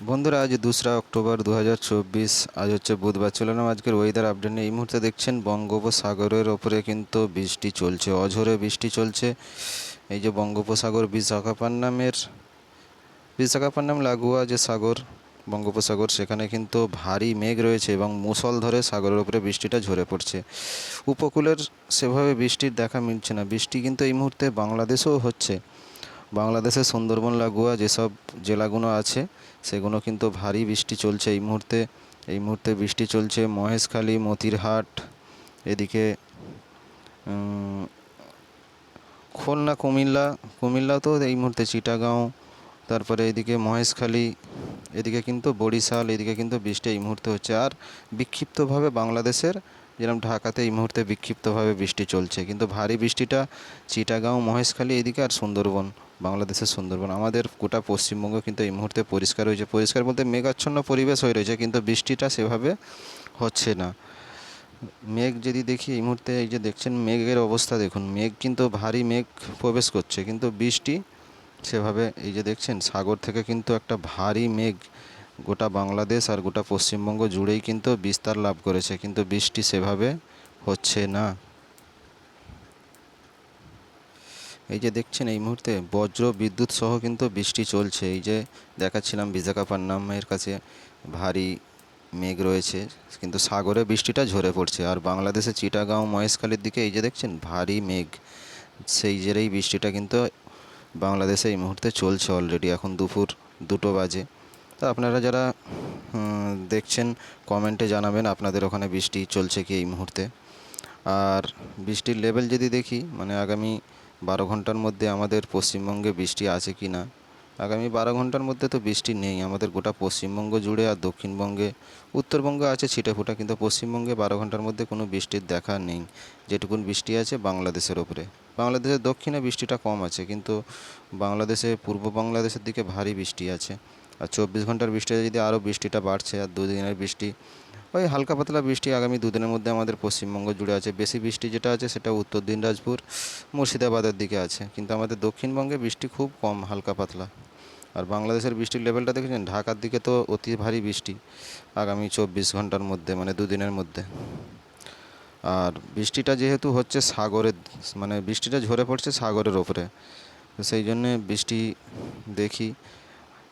বন্ধুরা, আজ দোসরা অক্টোবর দু হাজার চব্বিশ। আজ হচ্ছে বুধবার। চলে এলাম আজকের ওয়েদার আপডেট নিয়ে এই মুহূর্তে দেখছেন বঙ্গোপসাগরের ওপরে কিন্তু বৃষ্টি চলছে, অঝোরে বৃষ্টি চলছে। এই যে বঙ্গোপসাগর বিশাখাপট্টনমের বিশাখাপট্টনম লাগোয়া যে সাগর, বঙ্গোপসাগর, সেখানে কিন্তু ভারী মেঘ রয়েছে এবং মুসল মুষলধারে সাগরের উপরে বৃষ্টিটা ঝরে পড়ছে। উপকূলের সেভাবে বৃষ্টির দেখা মিলছে না। বৃষ্টি কিন্তু এই মুহূর্তে বাংলাদেশেও হচ্ছে। বাংলাদেশের সুন্দরবন, লাগোয়া যেসব জেলাগুলো আছে, সেগুলো কিন্তু ভারী বৃষ্টি চলছে এই মুহূর্তে। এই মুহূর্তে বৃষ্টি চলছে মহেশখালী, মতিরহাট, এদিকে খুলনা, কুমিল্লা কুমিল্লা তো এই মুহূর্তে চিটাগাঁও, তারপরে এদিকে মহেশখালী, এদিকে কিন্তু বরিশাল, এদিকে কিন্তু বৃষ্টি এই মুহূর্তে হচ্ছে। আর বিক্ষিপ্তভাবে বাংলাদেশের, যেরকম ঢাকাতে এই মুহূর্তে বিক্ষিপ্তভাবে বৃষ্টি চলছে, কিন্তু ভারী বৃষ্টিটা চিটাগাঁও, মহেশখালী, এদিকে আর সুন্দরবন। বাংলাদেশের সুন্দরবন। আমাদের গোটা পশ্চিমবঙ্গ কিন্তু এই মুহূর্তে পরিষ্কার হয়েছে। পরিষ্কার বলতে মেঘাচ্ছন্ন পরিবেশ হয়ে রয়েছে, কিন্তু বৃষ্টিটা সেভাবে হচ্ছে না। মেঘ যদি দেখি এই মুহূর্তে, এই যে দেখছেন মেঘের অবস্থা, দেখুন মেঘ কিন্তু ভারী মেঘ প্রবেশ করছে, কিন্তু বৃষ্টি সেভাবে, এই যে দেখছেন সাগর থেকে কিন্তু একটা ভারী মেঘ গোটা বাংলাদেশ আর গোটা পশ্চিমবঙ্গ জুড়েই কিন্তু বিস্তার লাভ করেছে, কিন্তু বৃষ্টি সেভাবে হচ্ছে না। এই যে দেখছেন এই মুহূর্তে বজ্র বিদ্যুৎ সহ কিন্তু বৃষ্টি চলছে। এই যে দেখাচ্ছিলাম বিশাখাপট্টনমের কাছে ভারী মেঘ রয়েছে, কিন্তু সাগরে বৃষ্টিটা ঝরে পড়ছে। আর বাংলাদেশে চিটাগাঁও, মহেশখালীর দিকে এই যে দেখছেন ভারী মেঘ, সেই জেরেই বৃষ্টিটা কিন্তু বাংলাদেশে এই মুহূর্তে চলছে অলরেডি এখন দুপুর দুটো বাজে। তো আপনারা যারা দেখছেন কমেন্টে জানাবেন আপনাদের ওখানে বৃষ্টি চলছে কি এই মুহূর্তে। আর বৃষ্টির লেভেল যদি দেখি মানে আগামী বারো ঘণ্টার মধ্যে আমাদের পশ্চিমবঙ্গে বৃষ্টি আছে কি না? আগামী বারো ঘণ্টার মধ্যে তো বৃষ্টি নেই, আমাদের গোটা পশ্চিমবঙ্গ জুড়ে আর দক্ষিণবঙ্গে, উত্তরবঙ্গে আছে ছিটেফোঁটা কিন্তু পশ্চিমবঙ্গে বারো ঘণ্টার মধ্যে কোনো বৃষ্টির দেখা নেই। যেটুকুন বৃষ্টি আছে বাংলাদেশের ওপরে। বাংলাদেশের দক্ষিণে বৃষ্টিটা কম আছে, কিন্তু বাংলাদেশে, পূর্ব বাংলাদেশের দিকে ভারী বৃষ্টি আছে। আর চব্বিশ ঘণ্টার বৃষ্টিতে যদি আরও বৃষ্টিটা বাড়ছে, আর দুদিনের বৃষ্টি ওই হালকা পাতলা বৃষ্টি আগামী দুদিনের মধ্যে আমাদের পশ্চিমবঙ্গ জুড়ে আছে। বেশি বৃষ্টি যেটা আছে সেটা উত্তর দিনাজপুর, মুর্শিদাবাদের দিকে আছে। কিন্তু আমাদের দক্ষিণবঙ্গে বৃষ্টি খুব কম, হালকা পাতলা। আর বাংলাদেশের বৃষ্টির লেভেলটা দেখেছেন? ঢাকার দিকে তো অতি ভারী বৃষ্টি আগামী চব্বিশ ঘণ্টার মধ্যে মানে দুদিনের মধ্যে। আর বৃষ্টিটা যেহেতু হচ্ছে সাগরের মানে বৃষ্টিটা ঝরে পড়ছে সাগরের ওপরে। সেই জন্যে বৃষ্টি দেখি।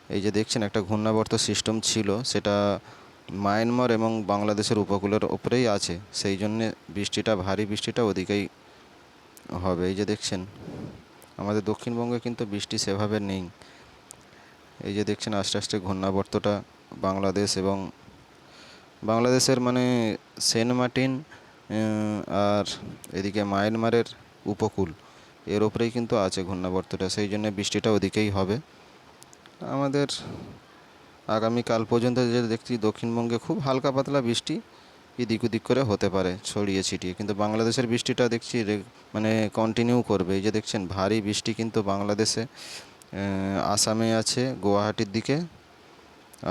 এই যে দেখছেন একটা ঘূর্ণাবর্ত সিস্টেম ছিল, সেটা মায়ানমার এবং বাংলাদেশের উপকূলের ওপরেই আছে। সেই জন্যে বৃষ্টিটা, ভারী বৃষ্টিটা ওদিকেই হবে। এই যে দেখছেন, আমাদের দক্ষিণবঙ্গে কিন্তু বৃষ্টি সেভাবে নেই। এই যে দেখছেন, আস্তে আস্তে ঘূর্ণাবর্তটা বাংলাদেশ এবং বাংলাদেশের মানে সেন্ট মার্টিন আর এদিকে মায়ানমারের উপকূল, এর ওপরেই কিন্তু আছে ঘূর্ণাবর্তটা। সেই জন্য বৃষ্টিটা ওদিকেই হবে। আমাদের আগামীকাল পর্যন্ত যে দেখছি দক্ষিণবঙ্গে খুব হালকা পাতলা বৃষ্টি এদিক ওদিক করে হতে পারে, ছড়িয়ে ছিটিয়ে। কিন্তু বাংলাদেশের বৃষ্টিটা দেখছি মানে কন্টিনিউ করবে। এই যে দেখছেন, ভারী বৃষ্টি কিন্তু বাংলাদেশে আসামে আছে, গুয়াহাটির দিকে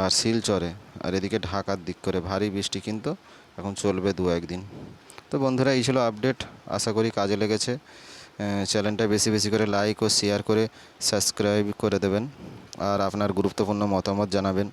আর শিলচরে। আর এদিকে ঢাকার দিক করে ভারী বৃষ্টি কিন্তু এখন চলবে দু একদিন। তো বন্ধুরা, এই ছিল আপডেট আশা করি কাজে লেগেছে। চ্যানেলটা বেশি বেশি করে লাইক ও শেয়ার করে সাবস্ক্রাইব করে দেবেন। আর আপনার গুরুত্বপূর্ণ মতামত জানাবেন।